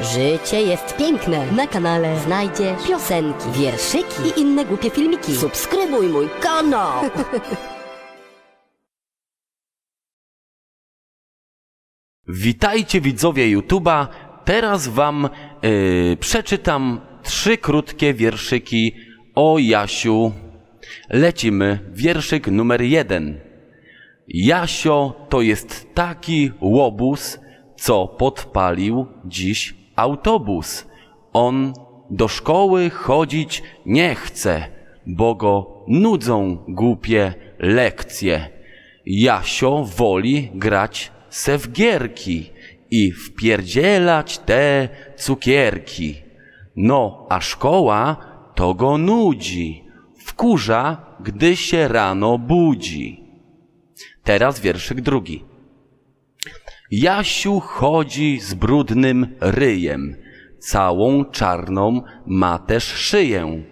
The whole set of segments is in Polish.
Życie jest piękne. Na kanale znajdziesz piosenki, wierszyki i inne głupie filmiki. Subskrybuj mój kanał. Witajcie widzowie YouTube'a. Teraz wam yy, przeczytam trzy krótkie wierszyki o Jasiu. Lecimy. Wierszyk numer jeden. Jasio to jest taki łobuz, co podpalił dziś autobus. On do szkoły chodzić nie chce, bo go nudzą głupie lekcje. Jasio woli grać se w gierki i wpierdzielać te cukierki. No, a szkoła to go nudzi, wkurza, gdy się rano budzi. Teraz wierszyk drugi. Jasiu chodzi z brudnym ryjem, całą czarną ma też szyję,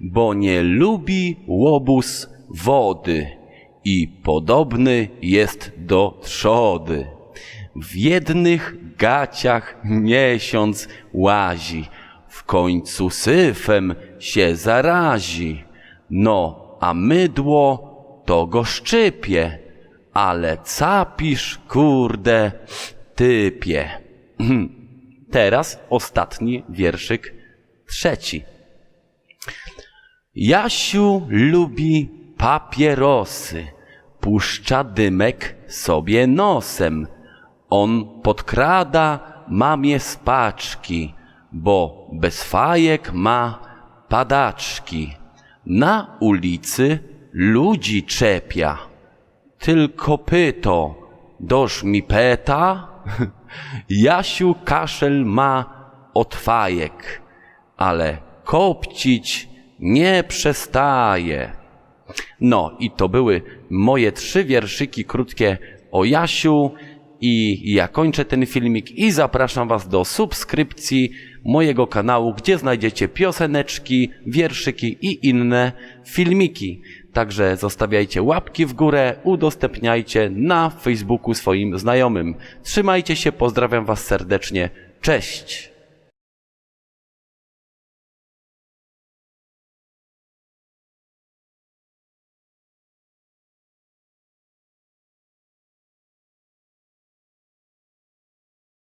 bo nie lubi łobuz wody i podobny jest do trzody. W jednych gaciach miesiąc łazi, w końcu syfem się zarazi. No, a mydło to go szczypie, ale capisz, kurde, typie. Teraz ostatni wierszyk, trzeci. Jasiu lubi papierosy, puszcza dymek sobie nosem. On podkrada mamie z paczki, bo bez fajek ma padaczki. Na ulicy ludzi czepia. Tylko pyto, dosz mi peta? Jasiu kaszel ma od fajek, ale kopcić nie przestaje. No i to były moje trzy wierszyki krótkie o Jasiu i ja kończę ten filmik i zapraszam Was do subskrypcji mojego kanału, gdzie znajdziecie pioseneczki, wierszyki i inne filmiki. Także zostawiajcie łapki w górę, udostępniajcie na Facebooku swoim znajomym. Trzymajcie się, pozdrawiam Was serdecznie. Cześć!